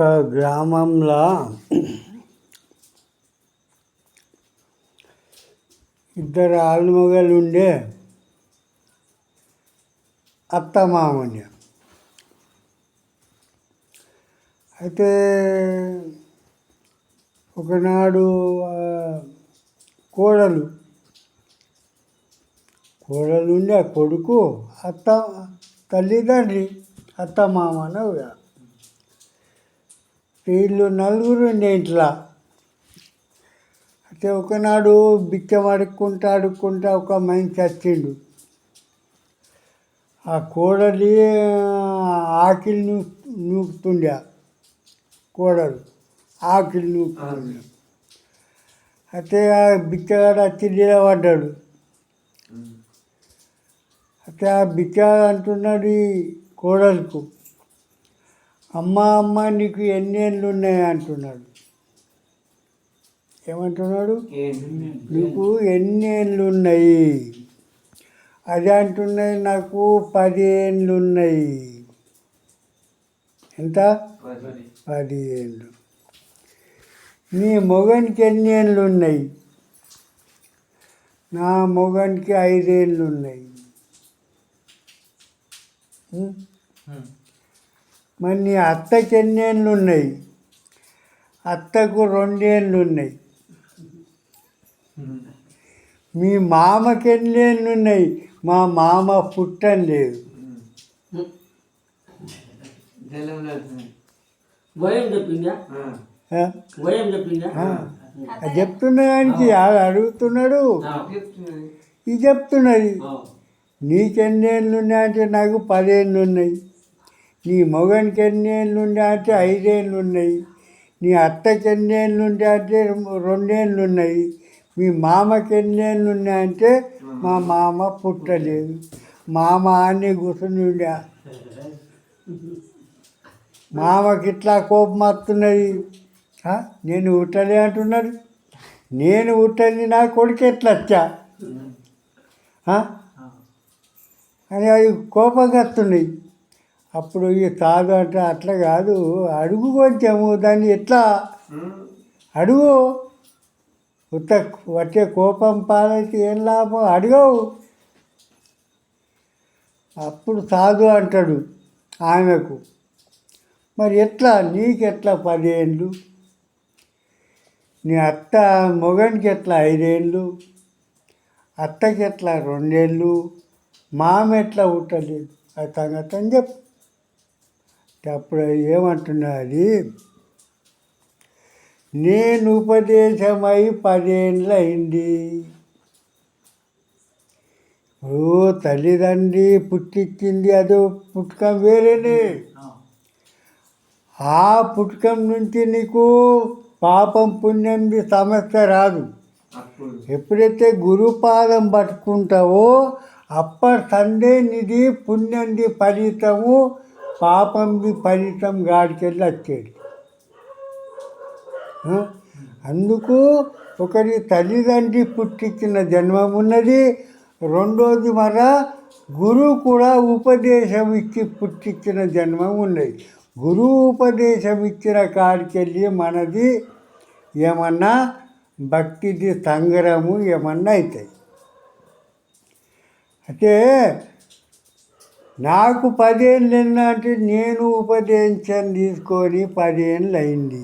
ఒక గ్రామంలో ఇద్దరు ఆలుమగలు ఉండే అత్త అయితే ఒకనాడు కోడలు కోడలు ఉండే కొడుకు అత్త తల్లిదండ్రి అత్త మామ అనవుగా వీళ్ళు నలుగురు ఇంట్లో. అయితే ఒకనాడు బిచ్చం అడుక్కుంటా అడుక్కుంటా ఒక మనిషి చచ్చిండు ఆ కోడలి ఆకిలి నూ నూకుతుండే కోడలు ఆకిలి నూకుతుండే. అయితే ఆ బిచ్చగాడు వచ్చి నిలబడ్డాడు. అయితే ఆ బిచ్చగాడు అంటున్నాడు ఈ కోడలకు అమ్మ అమ్మ నీకు ఎన్ని ఏళ్ళు ఉన్నాయి అంటున్నాడు. ఏమంటున్నాడు? నీకు ఎన్ని ఏళ్ళు ఉన్నాయి అది అంటున్నది నాకు పది ఉన్నాయి ఎంత? పది నీ మొగనికి ఎన్ని ఏళ్ళు ఉన్నాయి నా మొగనికి ఐదేళ్ళు ఉన్నాయి మరి నీ అత్తకి ఎన్ని ఏళ్ళు ఉన్నాయి అత్తకు రెండేళ్ళు ఉన్నాయి మీ మామకి ఎన్ని ఏళ్ళు ఉన్నాయి మా మామ పుట్టం లేదు వయం చెప్పిందా? ఆ? వయం చెప్పిందా? ఆ. అది చెప్తున్నా దానికి ఆడు అడుగుతున్నాడు. ఇది చెప్తున్నది. నీకెన్ని ఏళ్ళు ఉన్నాయంటే నాకు పదేళ్ళు ఉన్నాయి నీ మగనికి ఎన్నేళ్ళు ఉండే ఐదేళ్ళు ఉన్నాయి నీ అత్తకి ఎన్నేళ్ళు ఉండే రెండేళ్ళు ఉన్నాయి మీ మామకి ఎన్నేళ్ళు ఉన్నాయంటే మా మామ పుట్టలేదు. మామ అని కూర్చుని ఉండా మామకి ఇట్లా కోపం వస్తున్నది. నేను ఉట్టలే అంటున్నాడు నేను ఉట్టని నా కొడుకు ఎట్లా వచ్చా? అని అవి కోపంగా వస్తున్నాయి. అప్పుడు ఇక కాదు అంటే అట్లా కాదు. అడుగు కొంచెము దాన్ని ఎట్లా? అడుగు. ఉత్త వచ్చే కోపం పాలైతే ఏం లాభం? అడగవు. అప్పుడు సాధు అంటాడు ఆమెకు. మరి ఎట్లా? నీకెట్లా పదేళ్ళు నీ అత్త మొగనికి ఎట్లా ఐదేళ్ళు అత్తకి ఎట్లా రెండేళ్ళు మామ ఎట్లా పుట్టలేదు? అది సంగతి అని చెప్పు. అప్పుడు ఏమంటున్నా అది నేను ఉపదేశమై పదేండ్లయింది. అయింది ఓ తల్లిదండ్రి పుట్టించింది అదో పుట్టుకం వేరేనే. ఆ పుట్టుకం నుంచి నీకు పాపం పుణ్యంది సమస్య రాదు. ఎప్పుడైతే గురుపాదం పట్టుకుంటావో అప్పటి సందే నిధి పుణ్యంది ఫలితము పాపంది ఫలితం గాడికెళ్ళి వచ్చేది. అందుకు ఒకరి తల్లిదండ్రి పుట్టించిన జన్మం ఉన్నది రెండోది మర గురువు కూడా ఉపదేశం ఇచ్చి పుట్టించిన జన్మం ఉన్నది. గురువు ఉపదేశం ఇచ్చిన కాడికెళ్ళి మనది ఏమన్నా భక్తిది సంగ్రహము ఏమన్నా అవుతాయి అయితే నాకు పదేళ్ళు ఎన్న అంటే నేను ఉపదేశం తీసుకొని పదేళ్ళు అయింది.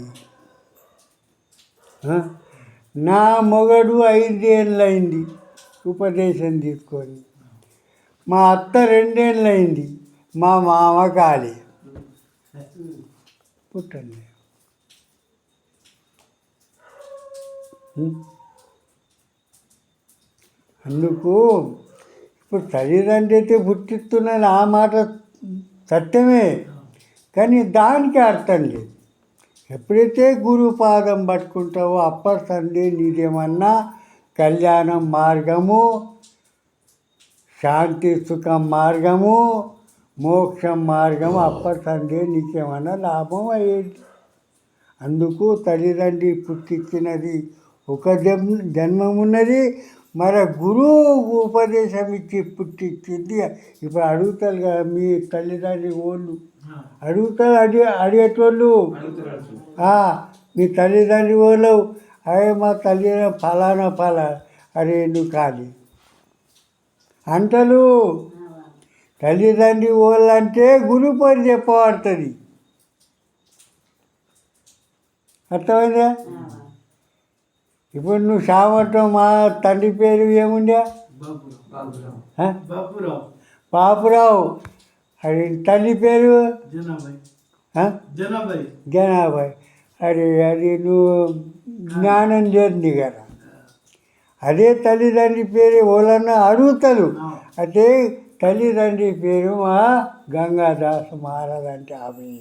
నా మొగడు ఐదేళ్ళు అయింది ఉపదేశం తీసుకొని. మా అత్త రెండేళ్ళు అయింది. మా మామ కాలే. పుట్టండి. అందుకు ఇప్పుడు తల్లిదండ్రి అయితే పుట్టిస్తున్నాను ఆ మాట సత్యమే. కానీ దానికి అర్థం లేదు. ఎప్పుడైతే గురుపాదం పట్టుకుంటావో అప్పటి సంధి నీదేమన్నా కళ్యాణం మార్గము శాంతి సుఖం మార్గము మోక్షం మార్గం అప్పటి సంధి నీకేమన్నా లాభం అయ్యేది. అందుకు తల్లిదండ్రి పుట్టించినది ఒక జన్మ జన్మమున్నది మరి గురువు ఉపదేశం ఇచ్చి పుట్టించింది ఇప్పుడు అడుగుతారు కదా మీ తల్లిదండ్రి ఓళ్ళు. అడుగుతారు అడి అడిగేటోళ్ళు. మీ తల్లిదండ్రి వాళ్ళు అరే మా తల్లి ఫలానా ఫలా అరే నువ్వు కాదు అంటలు తల్లిదండ్రి వాళ్ళు అంటే గురు పని చెప్పబడుతుంది అర్థమైందా? ఇప్పుడు నువ్వు సామర్థ్యం మా తండ్రి పేరు? బాపురావు. పాపురావు అది తల్లి పేరు? జనాభాయ్ అరే అది నువ్వు జ్ఞానం లేని కదా. అదే తల్లిదండ్రి పేరు వాళ్ళన్నా అడుగుతారు. అదే తల్లిదండ్రి పేరు మా గంగాదాస్ మహారాజ్ అంటే అవి.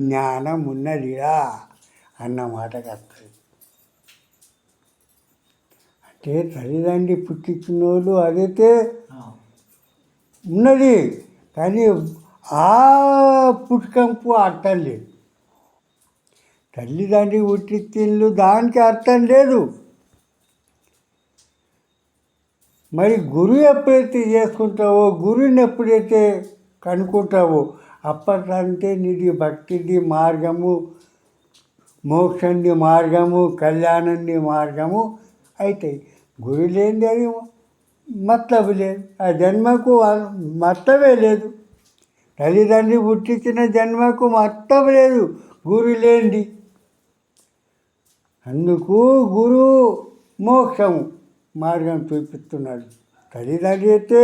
జ్ఞానం ఉన్నదిరా అన్న మాటకు వస్తుంది అంటే తల్లిదండ్రి పుట్టించిన వాళ్ళు అదైతే ఉన్నది కానీ ఆ పుట్టుకంపు అర్థం లేదు. తల్లిదండ్రి పుట్టించిండ్లు దానికి అర్థం లేదు. మరి గురువు ఎప్పుడైతే చేసుకుంటావో గురువుని ఎప్పుడైతే కనుక్కుంటావో అప్పటికంటే నీది భక్తిది మార్గము మోక్షంది మార్గము కళ్యాణంది మార్గము అవుతాయి గురి లేని అది మత్తబు లేదు. ఆ జన్మకు మత్తవే లేదు. తల్లిదండ్రి పుట్టించిన జన్మకు మత్తబు లేదు. గురు లేండి అందుకు గురువు మోక్షము మార్గం చూపిస్తున్నాడు తల్లిదండ్రి అయితే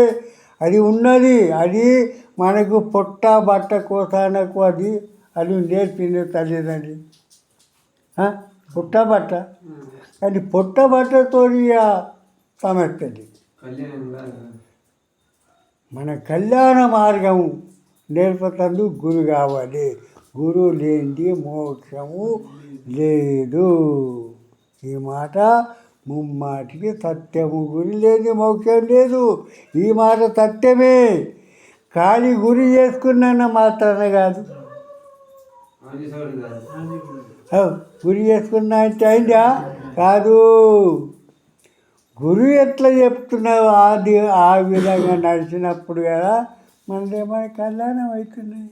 అది ఉన్నది. అది మనకు పొట్ట బట్ట కోసానకు అది అది నేర్పింది తల్లిదండ్రి. పుట్టబట్ట. అది పుట్టబట్టతో కానీ మన కళ్యాణ మార్గం నేర్పతందు గురు కావాలి. గురువు లేనిది మోక్షము లేదు. ఈ మాట ముమ్మాటికి సత్యము గురి లేని మోక్షం లేదు. ఈ మాట సత్యమే కానీ గురి చేసుకున్నాను మాత్రమే కాదు. గురి చేసుకున్నా అంటే అయిందా? కాదు. గురువు ఎట్లా చెప్తున్నావు? అది ఆ విధంగా నడిచినప్పుడు కదా మనదేమో కళ్యాణం అవుతున్నాయి